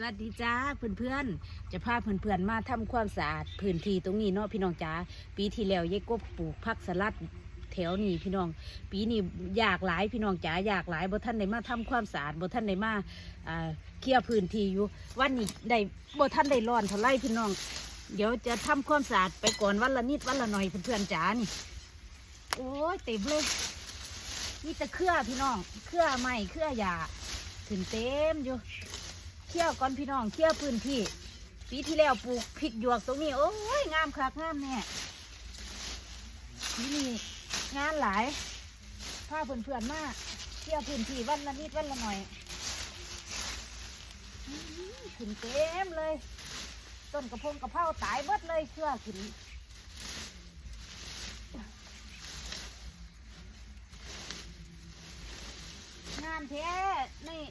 สวัสดีจ้าเพื่อนๆจะพาเพื่อนๆมาทำความสะอาดพื้นที่ตรงนี้เนาะพี่น้องจ้าปีที่แล้วยายกบปลูกผักสลัดแถวนี้พี่น้อง ปีนี้อยากหลายพี่น้องจ๋าอยากหลายบ่ท่านได้มาทำความสะอาดบ่ท่านได้มาเคลียร์พื้นที่อยู่วันนี้ได้บ่ท่านได้ร้อนเท่าไรพี่น้อง เดี๋ยวจะทำความสะอาดไปก่อนวันละนิดวันละหน่อยเพื่อนๆจ๋านี่โอ้ยเต็มเลยนี่แต่เครื่อพี่น้องเครื่อใหม่เครื่อหยาถึงเต็มอยู่ เที่ยวก่อนพี่น้องเที่ยวพื้นที่ปีที่แล้วปลูกพริกหยวกตรงนี้ โอ้ยงามคักงามแน่ปีนี้งานหลายพาเพื่อนๆมากเที่ยวพื้นที่วันละนิดวันละหน่อยขึ้นเต็มเลย ต้นกระพงกระเพราตายเบิดเลยเครือขึ้นงามแท้นี่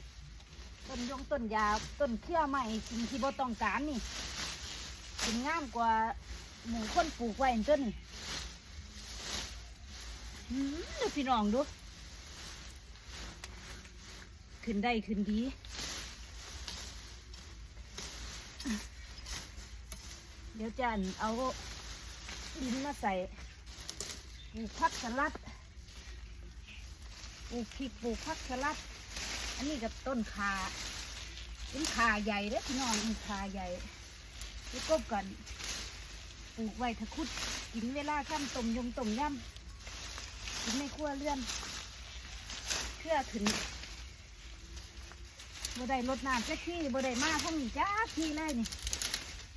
ต้นยงต้นยาต้นเครือใหม่สิ่งที่บ่ต้องการนี่เป็นงามกว่าหมู่คนปลูกไว้อันต้นนี่หืมเดี๋ยวพี่น้องดู ขึ้นได้ขึ้นดีเดี๋ยวจะเอาดินมาใส่ปลูกผักสลัดปลูกพริกปลูกผักสลัด อันนี้กับต้นคาเป็นคาใหญ่เด้อพี่น้องเป็นคาใหญ่แล้วก็กันปลูกไว้ถ้าคุดกินเวลาข้ามต้มยงต้มยำกินในครัวเรือนเพื่อขึ้นบ่ได้รดน้ำจักที่บ่ได้มาทั้งนี้จ้าที่เลยนี่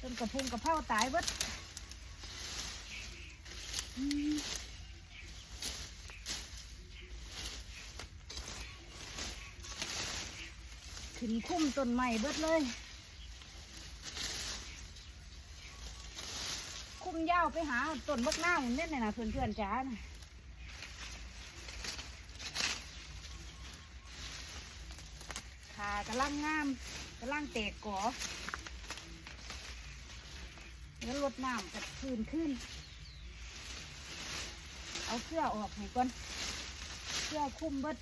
ต้นกระพุงกระเพราตายเบิดอืม ขึ้นคุ้มต้นใหม่เบิดเลย คุ้มยาวไปหาต้นบักหน้าเน่นน่ะนะเพื่อนเพื่อนๆจ้านะขากำลังงามกำลังแตกก่อแล้วลดน้ำกับคืนขึ้น เอาเสื้อออกให้ก่อนเสื้อคุ้มเบิด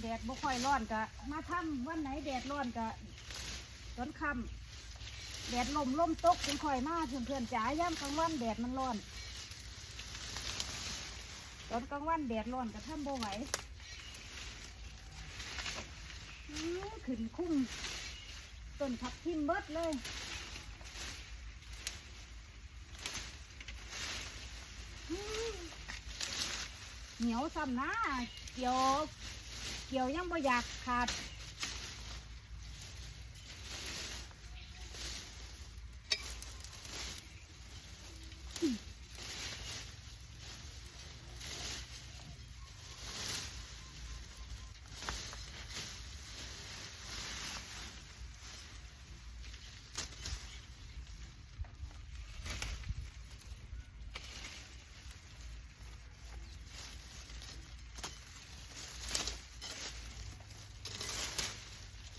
แดดบ่ค่อยร้อนกะมาทำวันไหนแดดร้อนกะตอนค่ำแดดลมลมตกเป็นค่อยมาเพื่อนเพื่อนจ๋าย่ำกลางวันแดดมันร้อนตอนกลางวันแดดร้อนกะทำบ่ไหวขึ้นคุ้มต้นทับทิมเบิดเลยเหนียวซ้ำนะเกี่ยว เกี่ยวยังบ่อยากขาด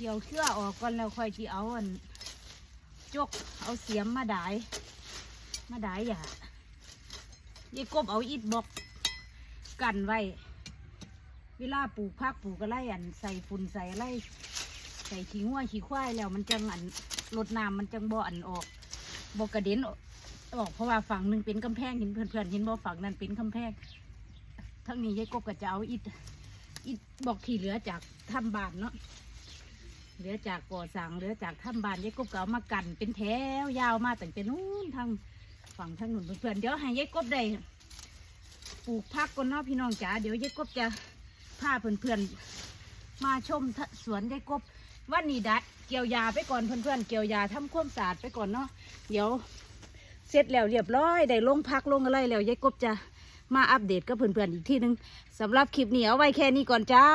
เกี่ยวเชือออกก่อนแล้วค่อยที่เอาอันจกเอาเสียมมาดาย มาดายอย่ายายกบเอาอิดบอกกันไว้ เวลาปลูกพักปลูกอะไรอันใส่ฝุ่นใส่อะไรใส่ขี้งัวขี้ควายแล้วมันจังอันรดน้ำมันจังบ่อันออกบ่กระเด็นออกเพราะว่าฝั่งหนึ่งเป็นกำแพงเห็นเพื่อนๆเห็นบ่ฝั่งนั้นเป็นกำแพงทั้งนี้ยายกบก็จะเอาอิดอิดบอกที่เหลือจากทำบานเนาะ เหลือจากก่อสร้างเหลือจากถ้ำบานยายกบก็เอามากันเป็นแถวยาวมาตั้งแต่นู้นทางฝั่งทางนู้นเพื่อนๆเดี๋ยวให้ยายกบได้ปลูกพักก่อนเนาะพี่น้องจ๋าเดี๋ยวยายกบจะพาเพื่อนๆมาชมสวนยายกบวันนี้ได้เกี่ยวยาไปก่อนเพื่อนๆเกี่ยวยาทำความสะอาดไปก่อนเนาะเดี๋ยวเสร็จแล้วเรียบร้อยได้ลงพักลงอะไรแล้วยายกบจะมาอัปเดตกับเพื่อนๆอีกทีหนึงสำหรับคลิปนี้เอาไว้แค่นี้ก่อนจ้า